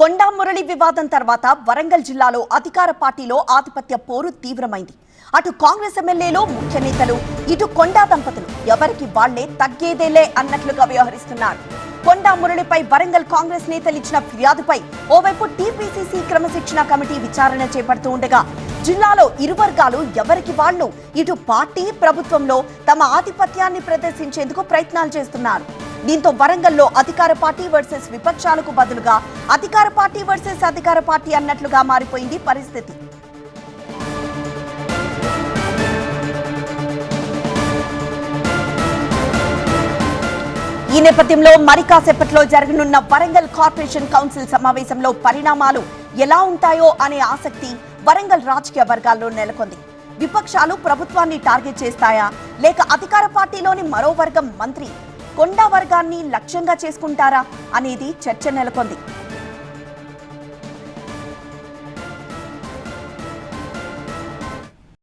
కొండా మురళి వివాదం తర్వాత వరంగల్ జిల్లాలో అధికార పార్టీలో ఆధిపత్య పోరు తీవ్రమైంది. అటు కాంగ్రెస్ ఎమ్మెల్యేలు ముఖ్య నేతలు ఇటు కొండా దంపతులు ఎవరికి వాళ్ళే తగ్గేదేలే అన్నట్లుగా వ్యవహరిస్తున్నారు. కొండా మురళిపై వరంగల్ కాంగ్రెస్ నేతలు ఇచ్చిన ఫిర్యాదుపై ఓవైపు టీపీసీసీ క్రమశిక్షణ కమిటీ విచారణ చేపడుతూ ఉండగా జిల్లాలో ఇరు వర్గాలు ఎవరికి వాళ్ళు ఇటు పార్టీ ప్రభుత్వంలో తమ ఆధిపత్యాన్ని ప్రదర్శించేందుకు ప్రయత్నాలు చేస్తున్నారు. దీంతో వరంగల్లో అధికార పార్టీ వర్సెస్ విపక్షాలకు బదులుగా అధికార పార్టీ వర్సెస్ అధికార పార్టీ అన్నట్లుగా మారిపోయింది పరిస్థితి. ఈ నేపథ్యంలో మరి కాసేపట్లో జరగనున్న వరంగల్ కార్పొరేషన్ కౌన్సిల్ సమావేశంలో పరిణామాలు ఎలా ఉంటాయో అనే ఆసక్తి వరంగల్ రాజకీయ వర్గాల్లో నెలకొంది. విపక్షాలు ప్రభుత్వాన్ని టార్గెట్ చేస్తాయా? లేక అధికార పార్టీలోని మరో వర్గం మంత్రి కొండా వర్గాన్ని లక్ష్యంగా చేసుకుంటారా అనేది చర్చ నెలకొంది.